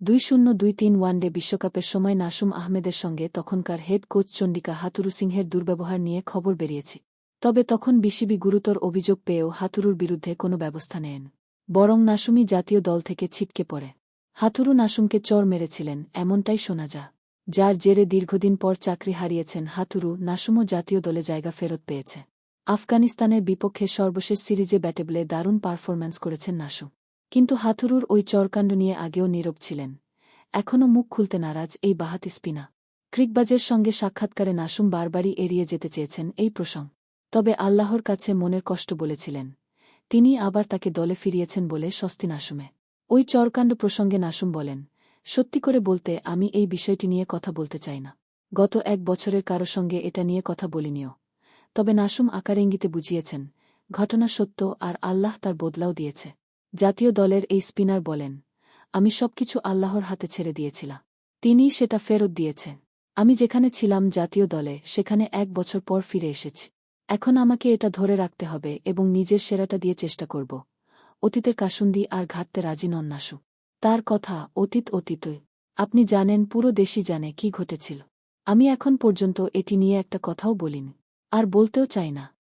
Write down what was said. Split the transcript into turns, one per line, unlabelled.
দুই শূন্য দুই তিন ওয়ানডে বিশ্বকাপের সময় নাসুম আহমেদের সঙ্গে তখনকার হেড কোচ চণ্ডিকা হাতুরু সিংহের দুর্ব্যবহার নিয়ে খবর বেরিয়েছে। তবে তখন বিসিবি গুরুতর অভিযোগ পেয়েও হাতুরুর বিরুদ্ধে কোনো ব্যবস্থা নেন। বরং নাসুমি জাতীয় দল থেকে ছিটকে পড়ে। হাতুরু নাসুমকে চর মেরেছিলেন, এমনটাই শোনা যা। যার জেরে দীর্ঘদিন পর চাকরি হারিয়েছেন হাতুরু, নাসুমও জাতীয় দলে জায়গা ফেরত পেয়েছে। আফগানিস্তানের বিপক্ষে সর্বশেষ সিরিজে ব্যাটেবলে দারুণ পারফরম্যান্স করেছেন নাসু কিন্তু হাথুরুর ওই চরকাণ্ড নিয়ে আগেও নীরব ছিলেন। এখনও মুখ খুলতে নারাজ এই বাহাতি স্পিনা। ক্রিকবাজের সঙ্গে সাক্ষাৎকারে নাসুম বারবারই এড়িয়ে যেতে চেয়েছেন এই প্রসঙ্গ। তবে আল্লাহর কাছে মনের কষ্ট বলেছিলেন। তিনি আবার তাকে দলে ফিরিয়েছেন বলে স্বস্তি নাসুমে। ওই চরকাণ্ড প্রসঙ্গে নাসুম বলেন, সত্যি করে বলতে আমি এই বিষয়টি নিয়ে কথা বলতে চাই না। গত এক বছরের কারও সঙ্গে এটা নিয়ে কথা বলিনিও। তবে নাসুম আকার ইঙ্গিতে বুঝিয়েছেন, ঘটনা সত্য আর আল্লাহ তার বদলাও দিয়েছে। জাতীয় দলের এই স্পিনার বলেন, আমি সবকিছু আল্লাহর হাতে ছেড়ে দিয়েছিলাম। তিনিই সেটা ফেরত দিয়েছেন। আমি যেখানে ছিলাম জাতীয় দলে, সেখানে এক বছর পর ফিরে এসেছি। এখন আমাকে এটা ধরে রাখতে হবে এবং নিজের সেরাটা দিয়ে চেষ্টা করব। অতীতের কাসুন্দি আর ঘাটতে রাজি নন নাসু। তার কথা অতীত অতীতই। আপনি জানেন, পুরো দেশই জানে কি ঘটেছিল। আমি এখন পর্যন্ত এটি নিয়ে একটা কথাও বলিনি। আর বলতেও চাই না।